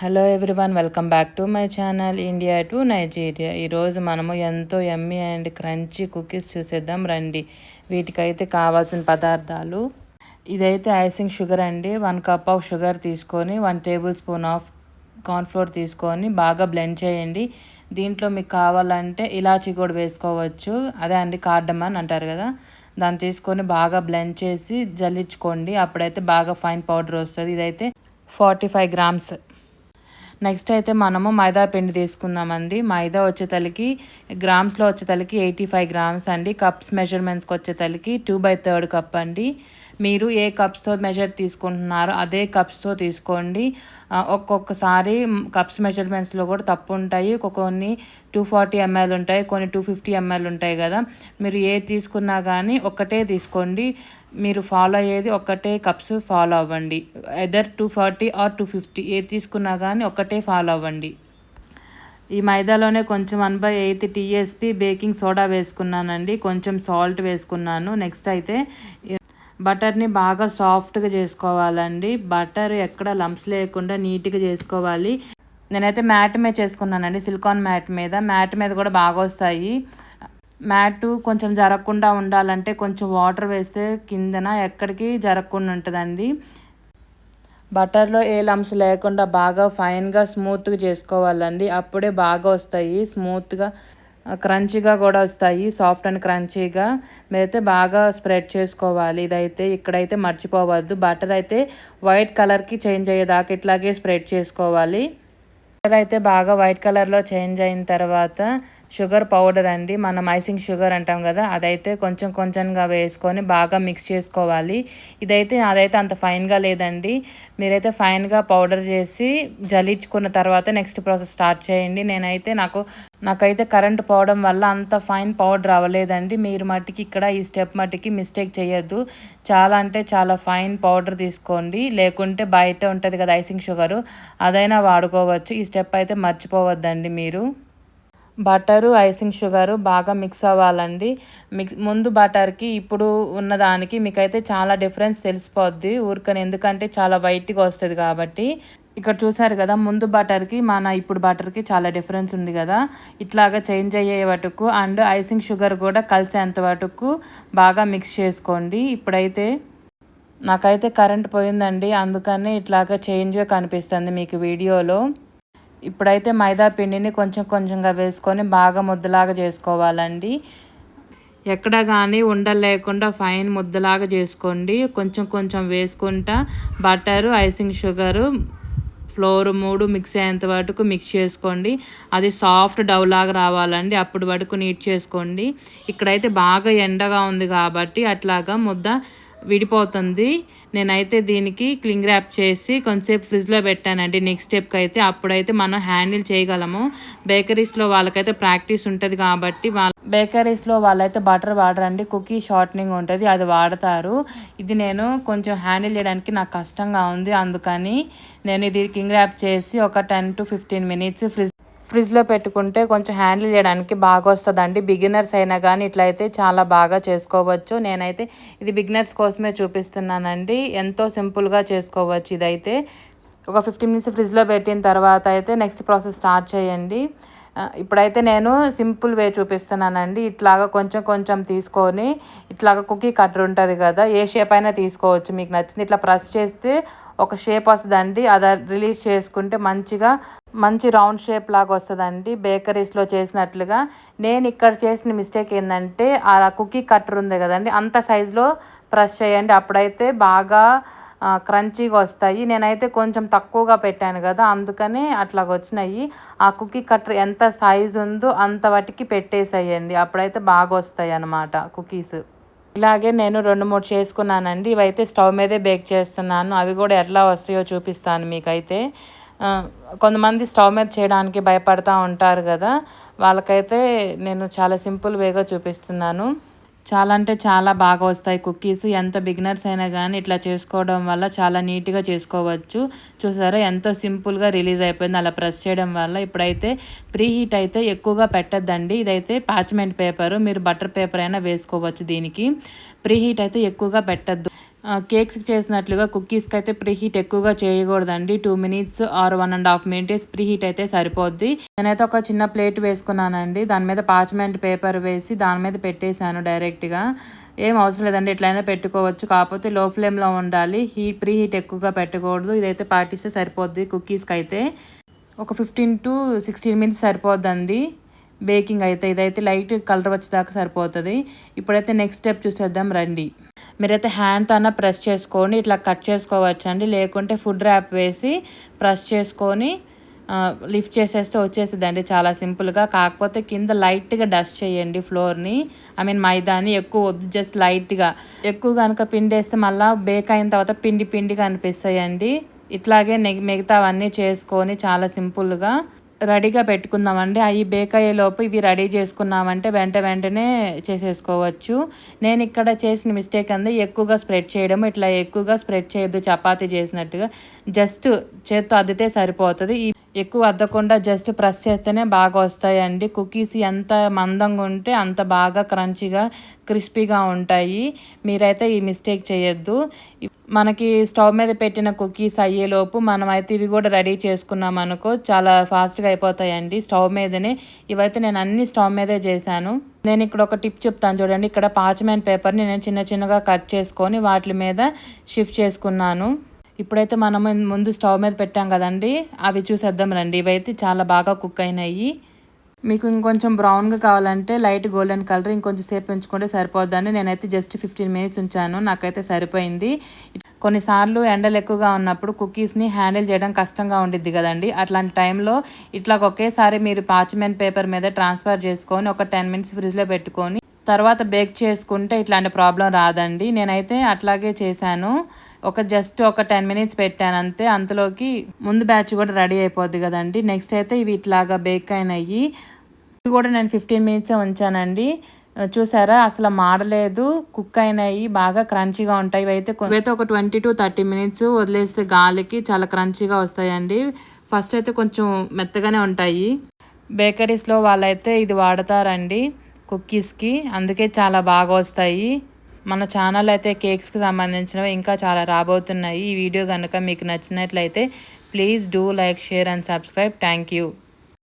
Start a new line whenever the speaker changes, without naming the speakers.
Hello everyone welcome back to my channel India to Nigeria ఈరోజు మనము ఎంతో Emmy and crunchy cookies చూసేద్దాం రండి. వీటికైతే కావాల్సిన పదార్థాలు. ఇదైతే ఐసింగ్ షుగర్ అండి. వన్ కప్ ఆఫ్ షుగర్ తీసుకొని one tablespoon of cornflour తీసుకొని బాగా బ్లెండ్ చేయండి. దీంట్లో మీకు కావాలంటే ఇలాచీ కూడా వేసుకోవచ్చు. అదే అండి కార్డమన్ అంటారు కదా. దాన్ని తీసుకొని బాగా బ్లెండ్ చేసి జల్లించుకోండి. అప్పుడైతే బాగా ఫైన్ పౌడర్ వస్తుంది. ఇదైతే ఫార్టీ ఫైవ్ గ్రామ్స్ నెక్స్ట్ అయితే మనము మైదా పిండి తీసుకుందామండి. మైదా వచ్చేతలకి గ్రామ్స్లో వచ్చేతలకి ఎయిటీ ఫైవ్ గ్రామ్స్ అండి. కప్స్ మెజర్మెంట్స్కి వచ్చేతలకి టూ బై థర్డ్ కప్ అండి. మీరు ఏ కప్స్తో మెజర్ తీసుకుంటున్నారో అదే కప్స్తో తీసుకోండి. ఒక్కొక్కసారి కప్స్ మెజర్మెంట్స్లో కూడా తప్పు ఉంటాయి. కొన్ని టూ ఫార్టీ ఎంఎల్ ఉంటాయి కొన్ని టూ ఫిఫ్టీ ఎంఎల్ ఉంటాయి కదా. మీరు ఏ తీసుకున్నా కానీ ఒక్కటే తీసుకోండి. మీరు ఫాలో అయ్యేది ఒకటే కప్స్ ఫాలో అవ్వండి. Either two forty or two fifty ఏది తీసుకున్నా కానీ ఒక్కటే ఫాలో అవ్వండి. ఈ మైదాలోనే కొంచెం one by eighth TSP baking soda వేసుకున్నానండి. కొంచెం సాల్ట్ వేసుకున్నాను. నెక్స్ట్ అయితే బటర్ని బాగా సాఫ్ట్గా చేసుకోవాలండి. బటర్ ఎక్కడ లంప్స్ లేకుండా నీట్గా చేసుకోవాలి. నేనైతే మ్యాట్ మీద చేసుకున్నానండి. సిలికాన్ మ్యాట్ మీద. మ్యాట్ మీద కూడా బాగా వస్తాయి. మ్యాట్ కొంచెం జరగకుండా ఉండాలంటే కొంచెం వాటర్ వేస్తే కిందన ఎక్కడికి జరగకుండా ఉంటుందండి. బటర్లో ఏ లమ్స్ లేకుండా బాగా ఫైన్గా స్మూత్గా చేసుకోవాలండి. అప్పుడే బాగా వస్తాయి. స్మూత్గా క్రంచీగా కూడా వస్తాయి. సాఫ్ట్ అండ్ క్రంచీగా. మీరైతే బాగా స్ప్రెడ్ చేసుకోవాలి. ఇదైతే ఇక్కడైతే మర్చిపోవద్దు. బటర్ అయితే వైట్ కలర్కి చేంజ్ అయ్యేదాకా ఇట్లాగే స్ప్రెడ్ చేసుకోవాలి. బటర్ అయితే బాగా వైట్ కలర్లో చేంజ్ అయిన తర్వాత షుగర్ పౌడర్ అండి. మనం ఐసింగ్ షుగర్ అంటాం కదా అదైతే కొంచెం కొంచెంగా వేసుకొని బాగా మిక్స్ చేసుకోవాలి. ఇదైతే అదైతే అంత ఫైన్గా లేదండి. మీరైతే ఫైన్గా పౌడర్ చేసి జలించుకున్న తర్వాత నెక్స్ట్ ప్రాసెస్ స్టార్ట్ చేయండి. నేనైతే నాకు నాకైతే కరెంట్ పోవడం వల్ల అంత ఫైన్ పౌడర్ అవ్వలేదండి మీరు మట్టికి ఇక్కడ ఈ స్టెప్ మట్టికి మిస్టేక్ చేయొద్దు. చాలా అంటే చాలా ఫైన్ పౌడర్ తీసుకోండి. లేకుంటే బయట ఉంటుంది కదా ఐసింగ్ షుగరు అదైనా వాడుకోవచ్చు. ఈ స్టెప్ అయితే మర్చిపోవద్దండి మీరు. బటరు ఐసింగ్ షుగరు బాగా మిక్స్ అవ్వాలండి. మిక్ ముందు బటర్కి ఇప్పుడు ఉన్నదానికి మీకైతే చాలా డిఫరెన్స్ తెలిసిపోద్ది. ఊరికని ఎందుకంటే చాలా వైట్గా వస్తుంది కాబట్టి. ఇక్కడ చూసారు కదా ముందు బటర్కి మన ఇప్పుడు బటర్కి చాలా డిఫరెన్స్ ఉంది కదా. ఇట్లాగా చేంజ్ అయ్యే వటుకు అండ్ ఐసింగ్ షుగర్ కూడా కలిసేంత వటుకు బాగా మిక్స్ చేసుకోండి. ఇప్పుడైతే నాకైతే కరెంట్ పోయిందండి. అందుకనే ఇట్లాగా చేంజ్గా కనిపిస్తుంది మీకు వీడియోలో. ఇప్పుడైతే మైదా పిండిని కొంచెం కొంచెంగా వేసుకొని బాగా ముద్దలాగా చేసుకోవాలండి. ఎక్కడ కానీ ఉండలేకుండా ఫైన్ ముద్దలాగా చేసుకోండి. కొంచెం కొంచెం వేసుకుంటా బటరు ఐసింగ్ షుగరు ఫ్లోర్ మూడు మిక్స్ అయ్యేంత వరకు మిక్స్ చేసుకోండి. అది సాఫ్ట్ డవ్ లాగా రావాలండి. అప్పుడు వరకు నీట్ చేసుకోండి. ఇక్కడైతే బాగా ఎండగా ఉంది కాబట్టి అట్లాగా ముద్ద విడిపోతుంది. నేనైతే దీనికి క్లింగ్ ర్యాప్ చేసి కొంచెంసేపు ఫ్రిడ్జ్లో పెట్టానండి. నెక్స్ట్ స్టెప్కి అయితే అప్పుడైతే మనం హ్యాండిల్ చేయగలము. బేకరీస్లో వాళ్ళకైతే ప్రాక్టీస్ ఉంటుంది కాబట్టి వాళ్ళ బేకరీస్లో వాళ్ళైతే బటర్ వాడరండి. కుకీ షార్ట్నింగ్ ఉంటుంది అది వాడతారు. ఇది నేను కొంచెం హ్యాండిల్ చేయడానికి నాకు కష్టంగా ఉంది. అందుకని నేను ఇది కింగ్ ర్యాప్ చేసి ఒక ten to fifteen minutes fridge ఫ్రిడ్జ్లో పెట్టుకుంటే కొంచెం హ్యాండిల్ చేయడానికి బాగా వస్తుందండి బిగినర్స్ అయినా కానీ ఇట్లయితే చాలా బాగా చేసుకోవచ్చు. నేనైతే ఇది బిగినర్స్ కోసమే చూపిస్తున్నానండి. ఎంతో సింపుల్గా చేసుకోవచ్చు ఇదైతే. ఒక ఫిఫ్టీన్ మినిట్స్ ఫ్రిడ్జ్లో పెట్టిన తర్వాత అయితే నెక్స్ట్ ప్రాసెస్ స్టార్ట్ చేయండి. ఇప్పుడైతే నేను సింపుల్ వే చూపిస్తున్నానండి. ఇట్లాగా కొంచెం కొంచెం తీసుకొని ఇట్లాగా కుకీ కట్టర్ ఉంటుంది కదా ఏ షేప్ అయినా తీసుకోవచ్చు. మీకు నచ్చింది ఇట్లా ప్రెస్ చేస్తే ఒక షేప్ వస్తుందండి. అది రిలీజ్ చేసుకుంటే మంచిగా మంచి రౌండ్ షేప్ లాగా వస్తుందండి. బేకరీస్లో చేసినట్లుగా. నేను ఇక్కడ చేసిన మిస్టేక్ ఏంటంటే ఆ కుకీ కట్టర్ ఉంది కదండి. అంత సైజులో ప్రెస్ చేయండి. అప్పుడైతే బాగా క్రంచీగా వస్తాయి. నేనైతే కొంచెం తక్కువగా పెట్టాను కదా అందుకనే అట్లాగ వచ్చినాయి. ఆ కుకీ కట్టర్ ఎంత సైజు ఉందో అంత వాటికి పెట్టేసేయండి. అప్పుడైతే బాగా వస్తాయి అన్నమాట కుకీస్. ఇలాగే నేను రెండు మూడు చేసుకున్నానండి. ఇవైతే స్టవ్ మీదే బేక్ చేస్తున్నాను. అవి కూడా ఎట్లా వస్తాయో చూపిస్తాను మీకైతే. కొంతమంది స్టవ్ మీద చేయడానికి భయపడతా ఉంటారు కదా. వాళ్ళకైతే నేను చాలా సింపుల్ వేగా చూపిస్తున్నాను. చాలా అంటే చాలా బాగా వస్తాయి కుక్కీస్ ఎంత బిగినర్స్ అయినా కానీ ఇట్లా చేసుకోవడం వల్ల చాలా నీట్గా చేసుకోవచ్చు. చూసారా? ఎంతో సింపుల్గా రిలీజ్ అయిపోయింది. అలా ప్రెస్ చేయడం వల్ల ఇప్పుడైతే ప్రీ హీట్ అయితే ఎక్కువగా పెట్టద్దండి. ఇదైతే పాచ్మెంట్ పేపర్ మీరు బటర్ పేపర్ అయినా వేసుకోవచ్చు దీనికి. ప్రీ హీట్ అయితే ఎక్కువగా పెట్టద్దు. కేక్స్ చేసినట్లుగా కుక్కీస్కి అయితే ప్రీహీట్ ఎక్కువగా చేయకూడదండి. Two minutes or one and half minutes preheat అయితే సరిపోద్ది. నేనైతే ఒక చిన్న ప్లేట్ వేసుకున్నానండి. దాని మీద పాచ్మెంట్ పేపర్ వేసి దాని మీద పెట్టేశాను డైరెక్ట్గా ఏం అవసరం లేదండి. ఎట్లయినా పెట్టుకోవచ్చు. కాకపోతే లో ఫ్లేమ్లో ఉండాలి. హీట్ ప్రీ హీట్ ఎక్కువగా పెట్టకూడదు. ఇదైతే పాటిస్తే సరిపోద్ది కుక్కీస్కి అయితే. ఒక ఫిఫ్టీన్ టు సిక్స్టీన్ మినిట్స్ సరిపోద్దండి. బేకింగ్ అయితే. ఇదైతే లైట్ కలర్ వచ్చేదాకా సరిపోతుంది. ఇప్పుడైతే నెక్స్ట్ స్టెప్ చూసేద్దాం రండి. మీరైతే హ్యాండ్తో అన్న ప్రెస్ చేసుకొని ఇట్లా కట్ చేసుకోవచ్చు అండి లేకుంటే ఫుడ్ ర్యాప్ వేసి ప్రెస్ చేసుకొని లిఫ్ట్ చేసేస్తే వచ్చేసిందండి చాలా సింపుల్గా కాకపోతే కింద లైట్గా డస్ట్ చేయండి ఫ్లోర్ని ఐ మీన్ మైదాని ఎక్కువ వద్దు జస్ట్ లైట్గా ఎక్కువ కనుక పిండి వేస్తే మళ్ళీ బేక్ అయిన తర్వాత పిండి పిండిగా అనిపిస్తాయండి. ఇట్లాగే మిగతావన్నీ చేసుకొని చాలా సింపుల్గా రెడీగా పెట్టుకుందామండి. అవి బేక్ అయ్యేలోపు ఇవి రెడీ చేసుకున్నామంటే వెంట వెంటనే చేసేసుకోవచ్చు. నేను ఇక్కడ చేసిన మిస్టేక్ అంది ఎక్కువగా స్ప్రెడ్ చేయడం. ఇట్లా ఎక్కువగా స్ప్రెడ్ చేయొద్దు చపాతీ చేసినట్టుగా. జస్ట్ చేత్తో అద్దితే సరిపోతుంది. ఈ ఎక్కువ అద్దకుండా జస్ట్ ప్రెస్ చేస్తేనే బాగా వస్తాయండి. కుకీస్ ఎంత మందంగా ఉంటే అంత బాగా క్రంచిగా క్రిస్పీగా ఉంటాయి. మీరైతే ఈ మిస్టేక్ చేయొద్దు. మనకి స్టవ్ మీద పెట్టిన కుకీస్ అయ్యేలోపు మనం అయితే ఇవి కూడా రెడీ చేసుకున్నాం అనుకో చాలా ఫాస్ట్గా అయిపోతాయండి. స్టవ్ మీదనే ఇవైతే నేను అన్ని స్టవ్ మీదే చేశాను. నేను ఇక్కడ ఒక టిప్ చెప్తాను చూడండి. ఇక్కడ పాచ్మెన్ పేపర్ని నేను చిన్న చిన్నగా కట్ చేసుకొని వాటి మీద షిఫ్ట్ చేసుకున్నాను. ఇప్పుడైతే మనం ముందు స్టవ్ మీద పెట్టాం కదండి అవి చూసేద్దాం రండి. ఇవైతే చాలా బాగా కుక్ అయినాయి. మీకు ఇంకొంచెం బ్రౌన్గా కావాలంటే లైట్ గోల్డెన్ కలర్ ఇంకొంచెం సేపు ఉంచుకుంటే సరిపోద్దండి. నేనైతే జస్ట్ ఫిఫ్టీన్ మినిట్స్ ఉంచాను నాకైతే సరిపోయింది. కొన్నిసార్లు ఎండలు ఎక్కువగా ఉన్నప్పుడు కుకీస్ని హ్యాండిల్ చేయడం కష్టంగా ఉండిద్ది కదండి. అట్లాంటి టైంలో ఇట్లా ఒకేసారి మీరు పాచ్మెంట్ పేపర్ మీద ట్రాన్స్ఫర్ చేసుకొని ఒక టెన్ మినిట్స్ ఫ్రిడ్జ్లో పెట్టుకొని తర్వాత బేక్ చేసుకుంటే ఇట్లాంటి ప్రాబ్లం రాదండి. నేనైతే అట్లాగే చేశాను. ఒక జస్ట్ ఒక టెన్ మినిట్స్ పెట్టాను అంతే. అంతలోకి ముందు బ్యాచ్ కూడా రెడీ అయిపోద్ది కదండి. నెక్స్ట్ అయితే ఇవి ఇట్లాగా బేక్ అయినాయి. ఇవి కూడా నేను ఫిఫ్టీన్ మినిట్సే ఉంచానండి. చూసారా? అసలు మాడలేదు. కుక్ అయినాయి. బాగా క్రంచీగా ఉంటాయి. ఇవైతే ఇవైతే ఒక ట్వంటీ టు థర్టీ మినిట్స్ వదిలేస్తే గాలికి చాలా క్రంచీగా వస్తాయండి. ఫస్ట్ అయితే కొంచెం మెత్తగానే ఉంటాయి. బేకరీస్లో వాళ్ళైతే ఇది వాడతారండి. కుక్కీస్కి అందుకే చాలా బాగా వస్తాయి మన ఛానల్ అయితే కేక్స్కి సంబంధించినవి ఇంకా చాలా రాబోతున్నాయి. ఈ వీడియో కనుక మీకు నచ్చినట్లయితే please do like share and subscribe. Thank you